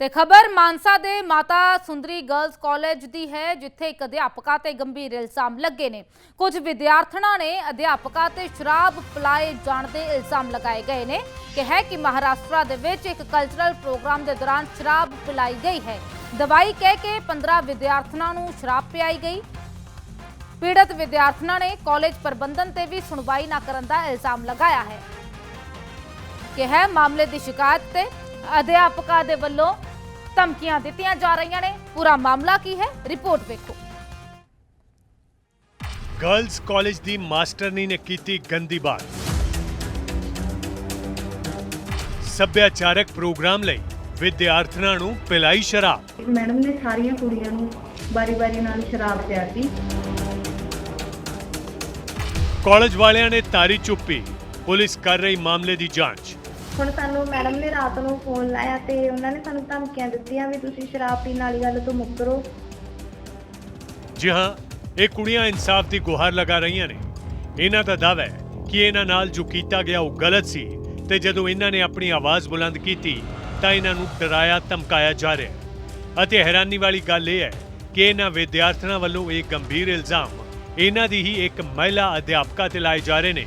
ਤੇ ਖਬਰ ਮਾਨਸਾ ਦੇ ਮਾਤਾ ਸੁੰਦਰੀ ਗਰਲਜ਼ ਕਾਲਜ ਦੀ ਹੈ, ਜਿੱਥੇ ਇੱਕ ਅਧਿਆਪਕਾ ਤੇ ਗੰਭੀਰ ਇਲਜ਼ਾਮ ਲੱਗੇ ਨੇ। ਕੁਝ ਵਿਦਿਆਰਥਣਾਂ ਨੇ ਅਧਿਆਪਕਾ ਤੇ ਸ਼ਰਾਬ ਪਿਲਾਏ ਜਾਣ ਦੇ ਇਲਜ਼ਾਮ ਲਗਾਏ ਗਏ ਨੇ। ਕਿ ਹੈ ਕਿ ਮਹਾਰਾਸ਼ਟਰ ਦੇ ਵਿੱਚ ਇੱਕ ਕਲਚਰਲ ਪ੍ਰੋਗਰਾਮ ਦੇ ਦੌਰਾਨ ਸ਼ਰਾਬ ਪਿਲਾਈ ਗਈ ਹੈ। ਦਵਾਈ ਕਹਿ ਕੇ 15 ਵਿਦਿਆਰਥਣਾਂ ਨੂੰ ਸ਼ਰਾਬ ਪਿਆਈ ਗਈ। ਪੀੜਤ ਵਿਦਿਆਰਥਣਾਂ ਨੇ ਕਾਲਜ ਪ੍ਰਬੰਧਨ ਤੇ ਵੀ ਸੁਣਵਾਈ ਨਾ ਕਰਨ ਦਾ ਇਲਜ਼ਾਮ ਲਗਾਇਆ ਹੈ। ਕਿ ਹੈ, ਮਾਮਲੇ ਦੀ ਸ਼ਿਕਾਇਤ ਤੇ ਅਧਿਆਪਕਾਂ ਦੇ ਵੱਲੋਂ ਧਮਕੀਆਂ ਦਿੱਤੀਆਂ ਜਾ ਰਹੀਆਂ ਨੇ। ਪੂਰਾ ਮਾਮਲਾ ਕੀ ਹੈ? ਰਿਪੋਰਟ ਵੇਖੋ। ਗਰਲਸ ਕਾਲਜ ਦੀ ਮਾਸਟਰਨੀ ਨੇ ਕੀਤੀ ਗੰਦੀ ਬਾਤ। ਸੱਭਿਆਚਾਰਕ ਪ੍ਰੋਗਰਾਮ ਲਈ ਵਿਦਿਆਰਥਣਾਂ ਨੂੰ ਪਿਲਾਈ ਸ਼ਰਾਬ। ਮੈਡਮ ਨੇ ਸਾਰੀਆਂ ਕੁੜੀਆਂ ਨੂੰ ਬਾਰੀ-ਬਾਰੀ ਨਾਲ ਸ਼ਰਾਬ ਪਿਆਤੀ। ਕਾਲਜ ਵਾਲਿਆਂ ਨੇ ਤਾਰੀ ਚੁੱਪੀ। ਪੁਲਿਸ ਕਰ ਰਹੀ ਮਾਮਲੇ ਦੀ ਜਾਂਚ। ਹੁਣ ਸਾਨੂੰ ਮੈਡਮ ਨੇ ਰਾਤ ਨੂੰ ਫੋਨ ਲਾਇਆ ਤੇ ਉਹਨਾਂ ਨੇ ਸਾਨੂੰ ਧਮਕੀਆਂ ਦਿੱਤੀਆਂ ਵੀ ਤੁਸੀਂ ਸ਼ਰਾਬ ਪੀਣ ਵਾਲੀ ਗੱਲ ਤੋਂ ਮੁੱਕਰੋ ਜੀ ਹਾਂ, ਇਹ ਕੁੜੀਆਂ ਇਨਸਾਫ ਦੀ ਗੁਹਾਰ ਲਗਾ ਰਹੀਆਂ ਨੇ। ਇਹਨਾਂ ਦਾ ਦਾਅਵਾ ਹੈ ਕਿ ਇਹਨਾਂ ਨਾਲ ਜੋ ਕੀਤਾ ਗਿਆ ਉਹ ਗਲਤ ਸੀ ਤੇ ਜਦੋਂ ਇਹਨਾਂ ਨੇ ਆਪਣੀ ਆਵਾਜ਼ ਬੁਲੰਦ ਕੀਤੀ ਤਾਂ ਇਹਨਾਂ ਨੂੰ ਡਰਾਇਆ, ਧਮਕਾਇਆ ਜਾ ਰਿਹਾ ਹੈ। ਅਤੇ ਹੈਰਾਨੀ ਵਾਲੀ ਗੱਲ ਇਹ ਹੈ ਕਿ ਇਹਨਾਂ ਵਿਦਿਆਰਥਣਾਂ ਵੱਲੋਂ ਇਹ ਗੰਭੀਰ ਇਲਜ਼ਾਮ ਇਹਨਾਂ ਦੀ ਹੀ ਇੱਕ ਮਹਿਲਾ ਅਧਿਆਪਕਾ ਤੇ ਲਾਏ ਜਾ ਰਹੇ ਨੇ।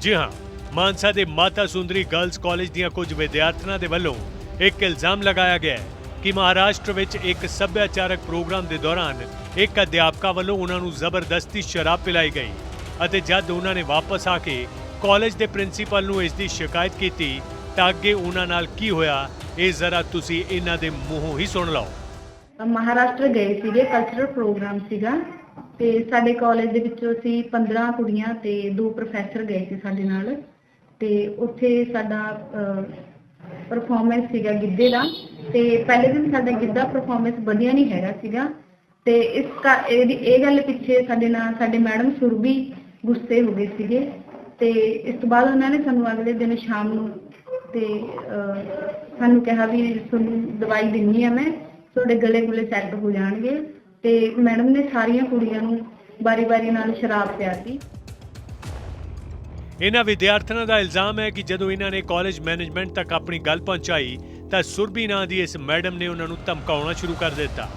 ਜੀ ਹਾਂ ਮਾਨਸਾ ਦੇ ਮਾਤਾ ਸੁੰਦਰੀ ਗਰਲਸ ਕਾਲਜ ਦੀਆਂ ਕੁਝ ਵਿਦਿਆਰਥਣਾਂ ਦੇ ਵੱਲੋਂ ਇੱਕ ਇਲਜ਼ਾਮ ਲਗਾਇਆ ਗਿਆ ਹੈ ਕਿ ਮਹਾਰਾਸ਼ਟਰ ਵਿੱਚ ਇੱਕ ਸੱਭਿਆਚਾਰਕ ਪ੍ਰੋਗਰਾਮ ਦੇ ਦੌਰਾਨ ਇੱਕ ਅਧਿਆਪਕਾ ਵੱਲੋਂ ਉਹਨਾਂ ਨੂੰ ਜ਼ਬਰਦਸਤੀ ਸ਼ਰਾਬ ਪਿਲਾਈ ਗਈ ਅਤੇ ਜਦ ਉਹਨਾਂ ਨੇ ਵਾਪਸ ਆ ਕੇ ਕਾਲਜ ਦੇ ਪ੍ਰਿੰਸੀਪਲ ਨੂੰ ਇਸ ਦੀ ਸ਼ਿਕਾਇਤ ਕੀਤੀ ਤਾਂ ਅੱਗੇ ਉਹਨਾਂ ਨਾਲ ਕੀ ਹੋਇਆ, ਇਹ ਜ਼ਰਾ ਤੁਸੀਂ ਇਹਨਾਂ ਦੇ ਮੂੰਹੋਂ ਹੀ ਸੁਣ ਲਓ। ਮਹਾਰਾਸ਼ਟਰ ਗਏ ਸੀਗੇ ਕਲਚਰਲ ਪ੍ਰੋਗਰਾਮ ਸੀਗਾ ਤੇ ਸਾਡੇ ਕਾਲਜ ਦੇ ਵਿੱਚੋਂ ਅਸੀਂ 15 ਕੁੜੀਆਂ ਤੇ ਦੋ ਪ੍ਰੋਫੈਸਰ ਗਏ ਸੀ ਸਾਡੇ ਨਾਲ। ਤੇ ਉੱਥੇ ਸਾਡਾ ਪਰਫਾਰਮੈਂਸ ਸੀਗਾ ਗਿੱਧੇ ਦਾ। ਤੇ ਪਹਿਲੇ ਦਿਨ ਸਾਡਾ ਗਿੱਧਾ ਪਰਫਾਰਮੈਂਸ ਵਧੀਆ ਨਹੀਂ ਹੈਗਾ ਸੀਗਾ। ਤੇ ਇਸ ਇਹਦੀ ਇਹ ਗੱਲ ਪਿੱਛੇ ਸਾਡੇ ਨਾਲ ਸਾਡੇ ਮੈਡਮ ਸੁਰਭੀ ਗੁੱਸੇ ਹੋ ਗਏ ਸੀਗੇ। ਤੇ ਇਸ ਤੋਂ ਬਾਅਦ ਉਹਨਾਂ ਨੇ ਸਾਨੂੰ ਅਗਲੇ ਦਿਨ ਸ਼ਾਮ ਨੂੰ ਤੇ ਅਹ, ਸਾਨੂੰ ਕਿਹਾ ਵੀ ਤੁਹਾਨੂੰ ਦਵਾਈ ਦਿੰਨੀ ਆ ਮੈਂ ਤੁਹਾਡੇ ਗਲੇ ਗੁਲੇ ਸੈੱਟ ਹੋ ਜਾਣਗੇ। ਤੇ ਮੈਡਮ ਨੇ ਸਾਰੀਆਂ ਕੁੜੀਆਂ ਨੂੰ ਬਾਰੀ-ਬਾਰੀ ਨਾਲ ਸ਼ਰਾਬ ਪਿਆਤੀ। ਇਹਨਾਂ ਵਿਦਿਆਰਥਣਾਂ ਦਾ ਇਲਜ਼ਾਮ ਹੈ ਕਿ ਜਦੋਂ ਇਹਨਾਂ ਨੇ ਕਾਲਜ ਮੈਨੇਜਮੈਂਟ ਤੱਕ ਆਪਣੀ ਗੱਲ ਪਹੁੰਚਾਈ, ਤਾਂ ਸੁਰਬੀ ਨਾਂ ਦੀ ਇਸ ਮੈਡਮ ਨੇ ਉਹਨਾਂ ਨੂੰ ਧਮਕਾਉਣਾ ਸ਼ੁਰੂ ਕਰ ਦਿੱਤਾ।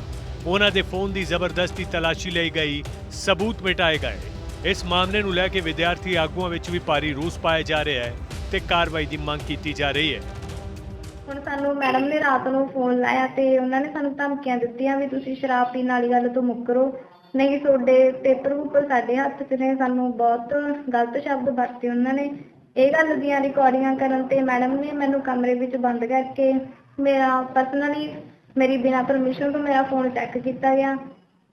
ਉਹਨਾਂ ਦੇ ਫੋਨ ਦੀ ਜ਼ਬਰਦਸਤੀ ਤਲਾਸ਼ੀ ਲਈ ਗਈ, ਸਬੂਤ ਮਿਟਾਏ ਗਏ। ਇਸ ਮਾਮਲੇ ਨੂੰ ਲੈ ਕੇ ਵਿਦਿਆਰਥੀ ਆਗੂਆਂ ਵਿੱਚ ਵੀ ਭਾਰੀ ਰੋਸ ਪਾਇਆ ਜਾ ਰਿਹਾ ਹੈ ਤੇ ਕਾਰਵਾਈ ਦੀ ਮੰਗ ਕੀਤੀ ਜਾ ਰਹੀ ਹੈ। ਹੁਣ ਸਾਨੂੰ ਮੈਡਮ ਨੇ ਰਾਤ ਨੂੰ ਫੋਨ ਲਾਇਆ ਤੇ ਉਹਨਾਂ ਨੇ ਸਾਨੂੰ ਧਮਕੀਆਂ ਦਿੱਤੀਆਂ ਵੀ ਤੁਸੀਂ ਸ਼ਰਾਬ ਪੀਣ ਵਾਲੀ ਗੱਲ ਤੋਂ ਮੁੱਕਰੋ ਨਹੀਂ ਤੁਹਾਡੇ ਪੇਪਰ ਉੱਪਰ ਸਾਡੇ ਹੱਥ 'ਚ ਨੇ, ਸਾਨੂੰ ਬਹੁਤ ਗਲਤ ਸ਼ਬਦ ਵਰਤੇ ਉਹਨਾਂ ਨੇ। ਇਹ ਗੱਲ ਦੀਆਂ ਰਿਕਾਰਡਿੰਗਾਂ ਕਰਨ ਤੇ ਮੈਡਮ ਨੇ ਮੈਨੂੰ ਕਮਰੇ ਵਿੱਚ ਬੰਦ ਕਰਕੇ ਮੇਰਾ ਪਰਸਨਲੀ ਮੇਰੀ ਬਿਨਾਂ ਪਰਮਿਸ਼ਨ ਤੋਂ ਮੇਰਾ ਫੋਨ ਚੈੱਕ ਕੀਤਾ ਗਿਆ।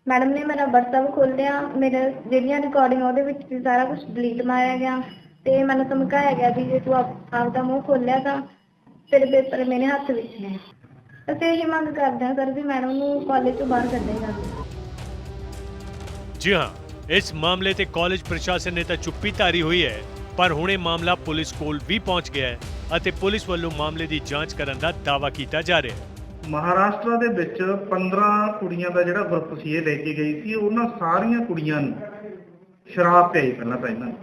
ਮੈਡਮ ਨੇ ਮੇਰਾ WhatsApp ਖੋਲ੍ਹਿਆ ਮੇਰੇ ਜਿਹੜੀਆਂ ਰਿਕਾਰਡਿੰਗ ਉਹਦੇ ਵਿੱਚ ਸੀ ਸਾਰਾ ਕੁਝ ਡਿਲੀਟ ਮਾਰਿਆ ਗਿਆ ਤੇ ਮੈਨੂੰ ਧਮਕਾਇਆ ਗਿਆ ਵੀ ਜੇ ਤੂੰ ਆਪ- ਆਪਦਾ ਮੂੰਹ ਖੋਲ੍ਹਿਆ ਤਾਂ ਤੇਰੇ ਪੇਪਰ ਮੇਰੇ ਹੱਥ ਵਿੱਚ ਨੇ। ਅਸੀਂ ਇਹ ਮੰਗ ਕਰਦੇ ਹਾਂ ਸਰ ਵੀ ਮੈਡਮ ਨੂੰ ਕਾਲਜ ਤੋਂ ਬਾਹਰ ਕੱਢਿਆ ਜਾਵੇ। ਜੀ ਹਾਂ, ਇਸ ਮਾਮਲੇ ਤੇ ਕਾਲਜ ਪ੍ਰਸ਼ਾਸਨ ਨੇ ਤਾਂ ਚੁੱਪੀ ਧਾਰੀ ਹੋਈ ਹੈ, ਪਰ ਹੁਣ ਇਹ ਮਾਮਲਾ ਪੁਲਿਸ ਕੋਲ ਵੀ ਪਹੁੰਚ ਗਿਆ ਹੈ ਅਤੇ ਪੁਲਿਸ ਵੱਲੋਂ ਮਾਮਲੇ ਦੀ ਜਾਂਚ ਕਰਨ ਦਾ ਦਾਅਵਾ ਕੀਤਾ ਜਾ ਰਿਹਾ ਹੈ। ਮਹਾਰਾਸ਼ਟਰ ਦੇ ਵਿੱਚ 15 ਕੁੜੀਆਂ ਦਾ ਜਿਹੜਾ ਗਰੁੱਪ ਸੀ, ਇਹ ਲੈ ਕੇ ਗਈ ਸੀ, ਉਹਨਾਂ ਸਾਰੀਆਂ ਕੁੜੀਆਂ ਨੂੰ ਸ਼ਰਾਬ ਪਿਆਈ ਪਹਿਲਾਂ ਤਾਂ ਇਹਨਾਂ ਨੂੰ।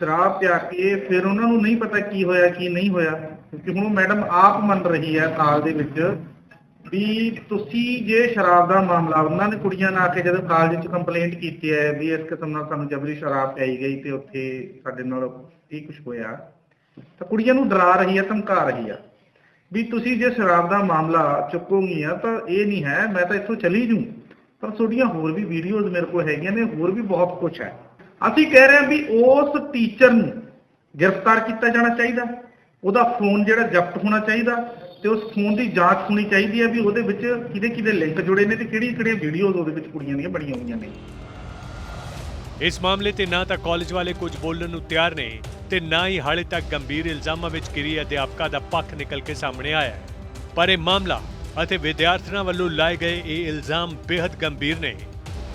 ਸ਼ਰਾਬ ਪਿਆ ਕੇ ਫਿਰ ਉਹਨਾਂ ਨੂੰ ਨਹੀਂ ਪਤਾ ਕੀ ਹੋਇਆ, ਕੀ ਨਹੀਂ ਹੋਇਆ, ਕਿਉਂਕਿ ਹੁਣ ਮੈਡਮ ਆਪ ਮੰਨ ਰਹੀ ਹੈ ਕਾਲ ਦੇ ਵਿੱਚ ਵੀ ਤੁਸੀਂ ਜੇ ਸ਼ਰਾਬ ਦਾ ਮਾਮਲਾ, ਉਹਨਾਂ ਨੇ ਕੁੜੀਆਂ ਨੇ ਆ ਕੇ ਜਦੋਂ ਕਾਲਜ ਵਿੱਚ ਕੰਪਲੇਂਟ ਕੀਤੀ ਹੈ ਵੀ ਇਸ ਕਿਸਮ ਨਾਲ ਸਾਨੂੰ ਜਬਰੀ ਸ਼ਰਾਬ ਪਿਆਈ ਗਈ ਤੇ ਉੱਥੇ ਸਾਡੇ ਨਾਲ ਇਹ ਕੁਝ ਹੋਇਆ, ਤਾਂ ਕੁੜੀਆਂ ਨੂੰ ਡਰਾ ਰਹੀ ਹੈ, ਧਮਕਾ ਰਹੀ ਹੈ ਵੀ ਤੁਸੀਂ ਜੇ ਸ਼ਰਾਬ ਦਾ ਮਾਮਲਾ ਚੁੱਕੋਗੀਆਂ ਤਾਂ ਇਹ ਨਹੀਂ ਹੈ, ਮੈਂ ਤਾਂ ਇੱਥੋਂ ਚਲੀ ਜੂ ਪਰ ਤੁਹਾਡੀਆਂ ਹੋਰ ਵੀ ਵੀਡੀਓਜ਼ ਮੇਰੇ ਕੋਲ ਹੈਗੀਆਂ ਨੇ, ਹੋਰ ਵੀ ਬਹੁਤ ਕੁਝ ਹੈ। ਅਸੀਂ ਕਹਿ ਰਹੇ ਹਾਂ ਵੀ ਉਸ ਟੀਚਰ ਨੂੰ ਗ੍ਰਿਫਤਾਰ ਕੀਤਾ ਜਾਣਾ ਚਾਹੀਦਾ, ਉਹਦਾ ਫੋਨ ਜਿਹੜਾ ਜ਼ਬਤ ਹੋਣਾ ਚਾਹੀਦਾ ਤੇ ਉਸ ਫੋਨ ਦੀ ਜਾਂਚ ਹੋਣੀ ਚਾਹੀਦੀ ਹੈ ਵੀ ਉਹਦੇ ਵਿੱਚ ਕਿਹਦੇ ਕਿਹਦੇ ਲਿੰਕ ਜੁੜੇ ਨੇ ਤੇ ਕਿਹੜੀਆਂ ਕਿਹੜੀਆਂ ਵੀਡੀਓਜ਼ ਉਹਦੇ ਵਿੱਚ ਕੁੜੀਆਂ ਦੀਆਂ ਬਣੀਆਂ ਹੋਈਆਂ ਨੇ। ਇਸ ਮਾਮਲੇ ਤੇ ਨਾ ਤਾਂ ਕਾਲਜ ਵਾਲੇ ਕੁਝ ਬੋਲਣ ਨੂੰ ਤਿਆਰ ਨੇ ਤੇ ਨਾ ਹੀ ਹਾਲੇ ਤੱਕ ਗੰਭੀਰ ਇਲਜ਼ਾਮਾਂ ਵਿੱਚ ਘਿਰੀ ਅਧਿਆਪਕਾ ਦਾ ਪੱਖ ਨਿਕਲ ਕੇ ਸਾਹਮਣੇ ਆਇਆ ਪਰ ਇਹ ਮਾਮਲਾ ਅਤੇ ਵਿਦਿਆਰਥਣਾਂ ਵੱਲੋਂ ਲਾਏ ਗਏ ਇਹ ਇਲਜ਼ਾਮ ਬੇहद ਗੰਭੀਰ ਨੇ,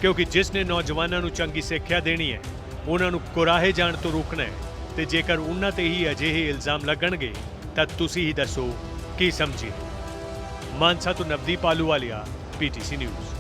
ਕਿਉਂਕਿ ਜਿਸ ਨੇ ਨੌਜਵਾਨਾਂ ਨੂੰ ਚੰਗੀ ਸਿੱਖਿਆ ਦੇਣੀ ਹੈ, ਉਹਨਾਂ ਨੂੰ ਕੁਰਾਹੇ ਜਾਣ ਤੋਂ ਰੋਕਣਾ ਹੈ ਤੇ ਜੇਕਰ ਉਹਨਾਂ ਤੇ ਹੀ ਅਜਿਹੇ ਇਲਜ਼ਾਮ ਲੱਗਣਗੇ, ਤਾਂ ਤੁਸੀਂ ਹੀ ਦੱਸੋ ਕੀ ਸਮਝੀ ਮਾਨਸਾ ਤੋਂ ਨਵਦੀਪ ਆਲੂਵਾਲੀਆ ਪੀਟੀਸੀ ਨਿਊਜ਼